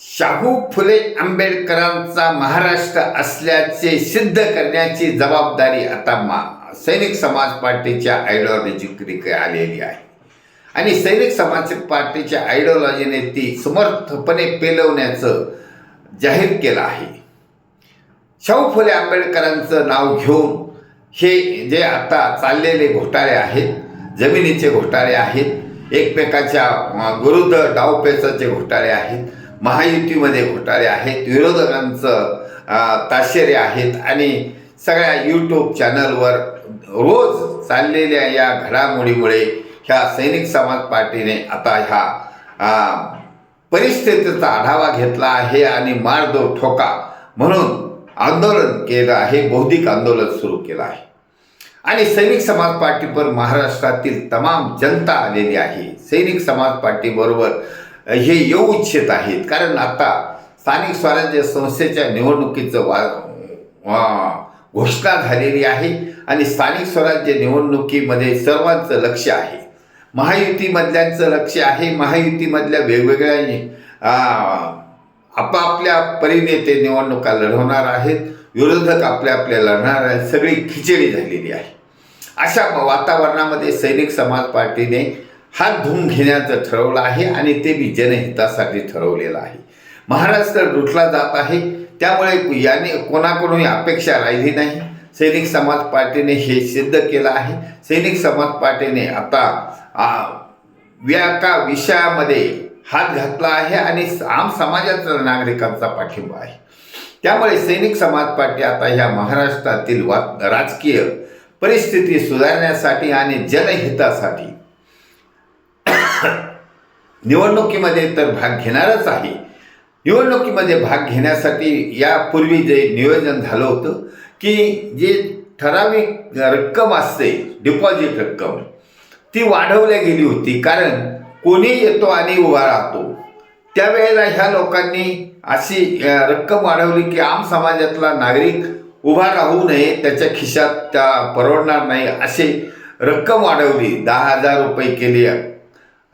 शाहू फुले आंबेडकरांचा महाराष्ट्र असल्याचे सिद्ध करण्याची जबाबदारी आता मा सैनिक समाज पार्टीच्या आयडिओलॉजीकडे आलेली आहे. आणि सैनिक समाज पार्टीच्या आयडिओलॉजीने ती समर्थपणे पेलवण्याचं जाहीर केलं आहे. शाहू फुले आंबेडकरांचं नाव घेऊन हे जे आता चाललेले घोटाळे आहेत जमिनीचे घोटाळे आहेत एकमेकाच्या अं, विरुद्ध डावपेचाचे घोटाळे आहेत महायुतीमध्ये घोटाळे आहेत विरोधकांचं ताशेरे आहेत आणि सगळ्या यूट्यूब चॅनलवर रोज चाललेल्या या घडामोडीमुळे ह्या सैनिक समाज पार्टीने आता ह्या परिस्थितीचा आढावा घेतला आहे आणि मारदो ठोका म्हणून आंदोलन केलं आहे बौद्धिक आंदोलन सुरू केलं आहे. आणि सैनिक समाज पार्टीवर महाराष्ट्रातील तमाम जनता आलेली आहे. सैनिक समाज पार्टीबरोबर हे येऊ इच्छित आहेत. कारण आता स्थानिक स्वराज्य संस्थेच्या निवडणुकीचं वा घोषणा झालेली आहे आणि स्थानिक स्वराज्य निवडणुकीमध्ये सर्वांचं लक्ष आहे. महायुतीमधल्यांचं लक्ष आहे. महायुतीमधल्या वेगवेगळ्या आपापल्या परीने ते निवडणुका लढवणार आहेत. विरोधक आपल्या आपल्या लढणार आहेत. सगळी खिचडी झालेली आहे. अशा वातावरणामध्ये सैनिक समाज पार्टीने हात धुवून घेण्याचं ठरवलं आहे आणि ते बी जनहितासाठी ठरवलेलं आहे. महाराष्ट्र लुटला जात आहे त्यामुळे याने कोणाकडूनही अपेक्षा राहिली नाही. सैनिक समाज पार्टीने हे सिद्ध केलं आहे. सैनिक समाज पार्टीने आता या का विषयामध्ये हात घातला आहे आणि आम समाजाचा नागरिकांचा पाठिंबा आहे. त्यामुळे सैनिक समाज पार्टी आता ह्या महाराष्ट्रातील वा राजकीय परिस्थिती सुधारण्यासाठी आणि जनहितासाठी निवडणुकीमध्ये तर भाग घेणारच आहे. निवडणुकीमध्ये भाग घेण्यासाठी यापूर्वी जे नियोजन झालं होतं की जे ठराविक रक्कम असते डिपॉझिट रक्कम ती वाढवल्या गेली होती. कारण कोणी येतो आणि उभा राहतो. त्यावेळेला ह्या लोकांनी अशी रक्कम वाढवली की आम समाजातला नागरिक उभा राहू नये त्याच्या खिशात त्या परवडणार नाही अशी रक्कम वाढवली. दहा हजार रुपये केली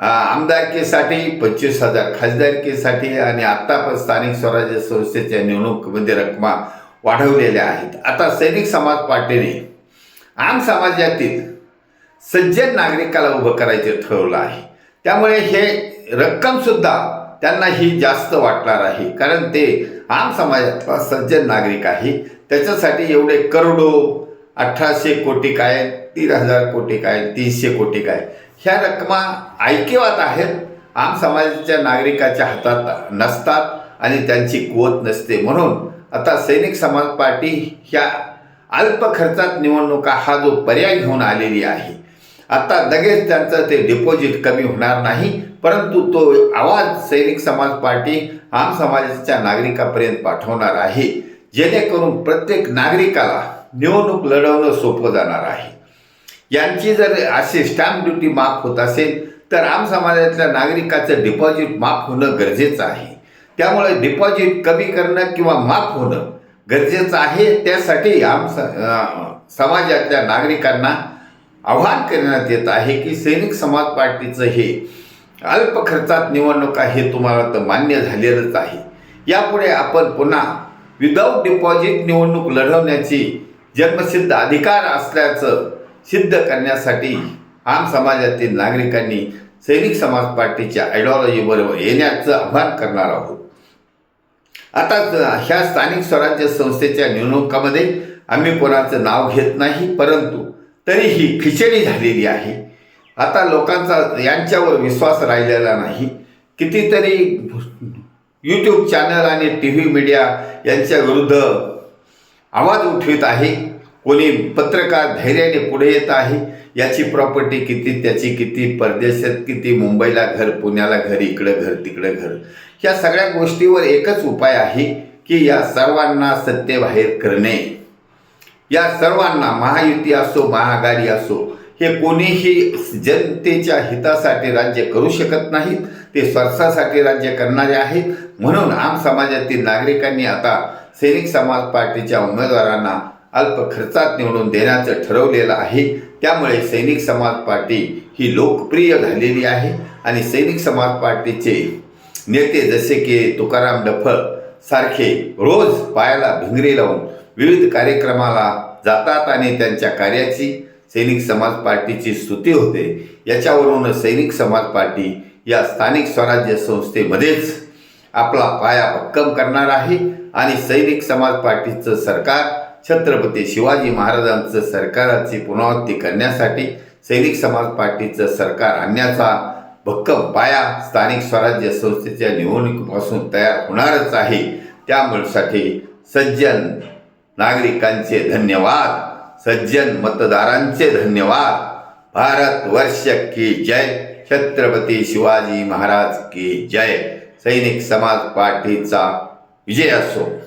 आमदारकीसाठी पंचवीस हजार खासदारकीसाठी आणि आत्ता पण स्थानिक स्वराज्य संस्थेच्या निवडणुकीमध्ये रकमा वाढवलेल्या आहेत. आता सैनिक समाज पार्टीने आम समाजातील सज्जन नागरिकाला उभं करायचं ठरवलं आहे. त्यामुळे हे रक्कमसुद्धा त्यांना ही जास्त वाटणार आहे. कारण ते आम समाजातला सज्जन नागरिक आहे. त्याच्यासाठी एवढे करोडो अठराशे कोटी काय तीन हजार कोटी काय तीनशे कोटी काय? ह्या रकमा ऐकिवात आहेत. आम समाजाच्या नागरिकाच्या हातात नसतात आणि त्यांची कुवत नसते. म्हणून आता सैनिक समाज पार्टी ह्या अल्प खर्चात निवडणुका हा जो पर्याय घेऊन आलेली आहे. आता लगेच त्यांचं ते डिपॉझिट कमी होणार नाही परंतु तो आवाज सैनिक समाज पार्टी आम समाजाच्या नागरिकापर्यंत पाठवणार आहे. जेणेकरून प्रत्येक नागरिकाला निवडणूक लढवणं सोपं जाणार आहे. यांची जर अशी स्टॅम्प ड्युटी माफ होत असेल तर आम समाजातल्या नागरिकाचं डिपॉझिट माफ होणं गरजेचं आहे. त्यामुळे डिपॉझिट कमी करणं किंवा माफ होणं गरजेचं आहे. त्यासाठी आम स समाजातल्या नागरिकांना आव्हान करण्यात येत आहे की सैनिक समाज पार्टीचं हे अल्प खर्चात निवडणुका हे तुम्हाला तर मान्य झालेलंच आहे. यापुढे आपण पुन्हा विदाऊट डिपॉझिट निवडणूक लढवण्याची जन्मसिद्ध अधिकार असल्याचं सिद्ध करण्यासाठी आम समाजातील नागरिकांनी सैनिक समाज पार्टीच्या आयडिओलॉजीबरोबर येण्याचं आव्हान करणार आहोत. आता ह्या स्थानिक स्वराज्य संस्थेच्या निवडणुकामध्ये आम्ही कोणाचं नाव घेत नाही परंतु तरीही खिचडी झालेली आहे. आता लोकांचा यांच्यावर विश्वास राहिलेला नाही. कितीतरी यूट्यूब चॅनल आणि टी व्ही मीडिया यांच्या विरुद्ध आवाज उठवित आहे. कोणी पत्रकार धैर्याने पुढे येत आहे याची प्रॉपर्टी किती त्याची किती परदेशात किती मुंबईला घर पुण्याला घर इकडं घर तिकडं घर. या सगळ्या गोष्टीवर एकच उपाय आहे की या सर्वांना सत्तेबाहेर करणे. या सर्वांना महायुती असो महाआघाडी असो हे कोणीही जनतेच्या हितासाठी राज्य करू शकत नाहीत ते स्वार्थासाठी राज्य करणारे आहेत. म्हणून आम समाजातील नागरिकांनी आता सैनिक समाज पार्टीच्या उमेदवारांना अल्प खर्चात निवडून देण्याचं ठरवलेलं आहे. त्यामुळे सैनिक समाज पार्टी ही लोकप्रिय झालेली आहे. आणि सैनिक समाज पार्टीचे नेते जसे की तुकाराम डफळ सारखे रोज पायाला भिंगरी लावून विविध कार्यक्रमाला जातात आणि त्यांच्या कार्याची सैनिक समाज पार्टीची स्तुती होते. याच्यावरून सैनिक समाज पार्टी या स्थानिक स्वराज्य संस्थेमध्येच आपला पाया भक्कम करणार आहे. आणि सैनिक समाज पार्टीचं सरकार छत्रपती शिवाजी महाराजांचं सरकाराची पुनरावृत्ती करण्यासाठी सैनिक समाज पार्टीचं सरकार आणण्याचा भक्कम पाया स्थानिक स्वराज्य संस्थेच्या निवडणुकीपासून तयार होणारच आहे. त्यामुळेसाठी सज्जन नागरिकांचे धन्यवाद. सज्जन मतदारांचे धन्यवाद. भारत वर्ष की जय. छत्रपती शिवाजी महाराज की जय. सैनिक समाज पार्टीचा विजय असो.